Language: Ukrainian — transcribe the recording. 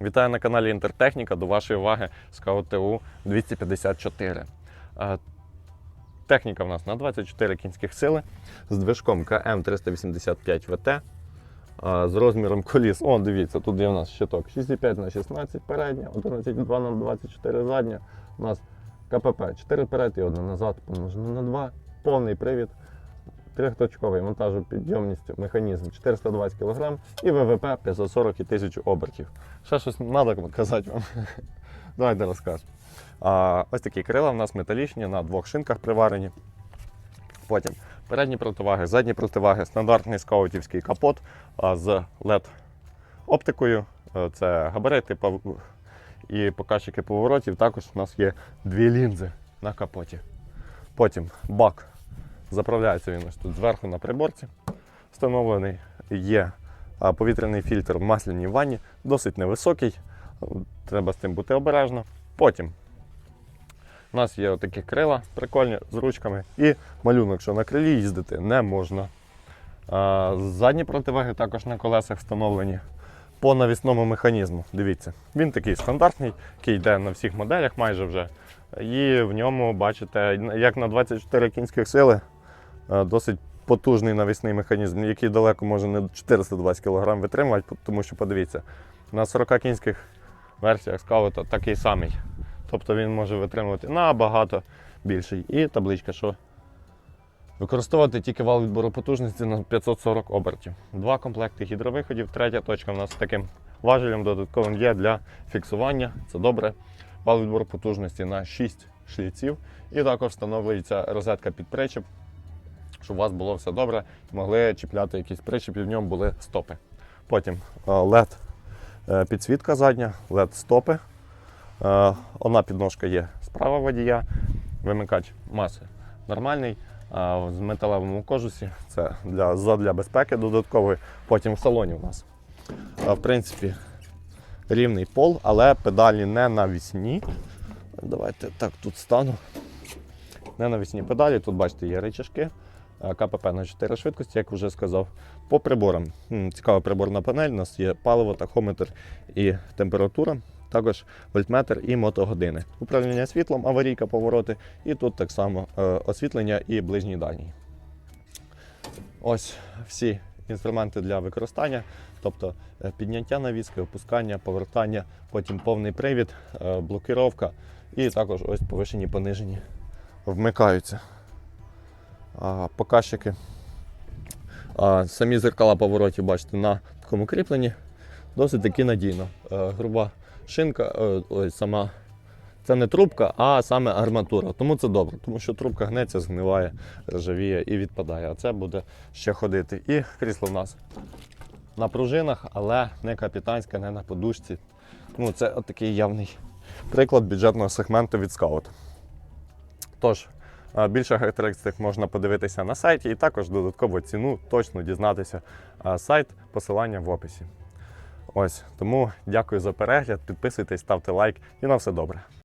Вітаю на каналі Інтертехніка. До вашої уваги Scout TU 254. Е, Техніка в нас на 24 кінських сили з движком КМ 385 ВТ. е, З розміром коліс. О, дивіться, тут є у нас щиток 6,5 на 16 передня, 11,2 на 24 задня. У нас КПП 4 перед і 1 назад, помножено на 2. Повний привід. Трьохточковий монтажопідйомність механізм 420 кг і ВВП 540 і 1000 обертів. Ще щось треба казати вам. Давайте розкажу. А, ось такі крила в нас металічні на двох шинках приварені. Потім передні противаги, задні противаги, стандартний скаутівський капот а, з LED оптикою. Е, Це габарити і показчики поворотів. Також у нас є дві лінзи на капоті. Потім бак Заправляється він ось тут зверху на приборці. Встановлений є повітряний фільтр в масляній ванні, досить невисокий. Треба з цим бути обережно. Потім у нас є отакі крила прикольні з ручками і малюнок, що на крилі їздити не можна. Задні противаги також на колесах встановлені по навісному механізму. Дивіться, він такий стандартний, який йде на всіх моделях майже вже. І в ньому, бачите, як на 24 кінських сили, досить потужний навісний механізм, який далеко може не 420 кг витримувати, тому що подивіться, на 40 кінських версіях скаута такий самий. Тобто він може витримувати набагато більший. І табличка, що використовувати тільки вал відбору потужності на 540 обертів. Два комплекти гідровиходів. Третя точка у нас таким важелем додатковим є для фіксування. Це добре. Вал відбору потужності на 6 шліців. І також встановлюється розетка під причіп, щоб у вас було все добре, могли чіпляти якісь причіпи, в ньому були стопи. Потім е, LED е, підсвітка задня, LED стопи. Е, Одна підножка є справа водія, вимикач маси нормальний. В металевому кожусі це для, задля безпеки додаткової. Потім в салоні у нас. В принципі, рівний пол, але педалі не навісні. Давайте так тут стану. Не навісні педалі. Тут, бачите, є рычажки. А, КПП на 4 швидкості, як вже сказав. По приборам. Цікава приборна панель. У нас є паливо, тахометр і температура. Також вольтметр і мотогодини. Управління світлом, аварійка, повороти. І тут так само е, освітлення і ближній дальній. Ось всі інструменти для використання, тобто е, підняття навіски, опускання, повертання, потім повний привід, е, блокировка і також ось повишені, понижені вмикаються. Показчики. Самі зеркала поворотів, бачите, на такому кріпленні досить таки надійно. Е, Груба шинка, е, ось сама. Це не трубка, а саме арматура. Тому це добре, тому що трубка гнеться, згниває, ржавіє і відпадає. А це буде ще ходити. І крісло в нас на пружинах, але не капітанське, не на подушці. Ну, це такий явний приклад бюджетного сегменту від Scout. Тож, більше характеристик можна подивитися на сайті і також додаткову ціну точно дізнатися. Сайт, посилання в описі. Ось тому дякую за перегляд. Підписуйтесь, ставте лайк і на все добре.